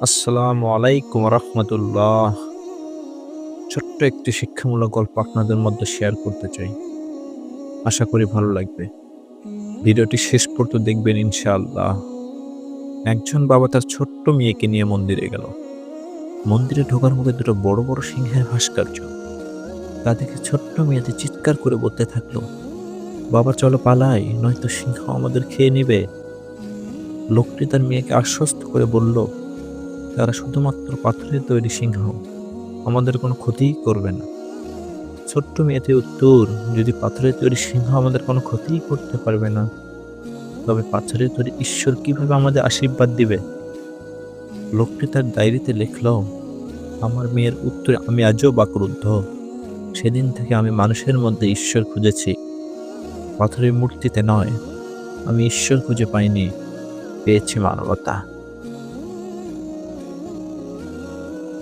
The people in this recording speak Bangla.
আসসালামু আলাইকুম রহমতুল্লাহ। ছোট্ট একটি শিক্ষামূলক গল্প আপনাদের মধ্যে শেয়ার করতে চাই। আশা করি ভালো লাগবে। ভিডিওটি শেষ পর্যন্ত দেখবেন ইনশাআল্লাহ। একজন বাবা তার ছোট্ট মেয়েকে নিয়ে মন্দিরে গেল। মন্দিরে ঢোকার মুখে দুটো বড় বড় সিংহের ভাস্কর্য। তা দেখে ছোট্ট মেয়েটি চিৎকার করে বলতে থাকল, বাবা, চলো পালাই, নয়তো সিংহ আমাদের খেয়ে নেবে। লোকটি তার মেয়েকে আশ্বস্ত করে বলল তারা শুধুমাত্র পাথরের তৈরি সিংহ। আমাদের কোনো ক্ষতিই করবে না। ছোট্ট মেয়েতে উত্তর, যদি পাথরের তৈরি সিংহ আমাদের কোনো ক্ষতিই করতে পারবে না, তবে পাথরের তৈরি ঈশ্বর কীভাবে আমাদের আশীর্বাদ দিবে? লোকটি তার ডায়েরিতে লিখল, আমার মেয়ের উত্তরে আমি আজও বাকরুদ্ধ। সেদিন থেকে আমি মানুষের মধ্যে ঈশ্বর খুঁজেছি। পাথরের মূর্তিতে নয়, আমি ঈশ্বর খুঁজে পাইনি। পেয়েছি মানবতা।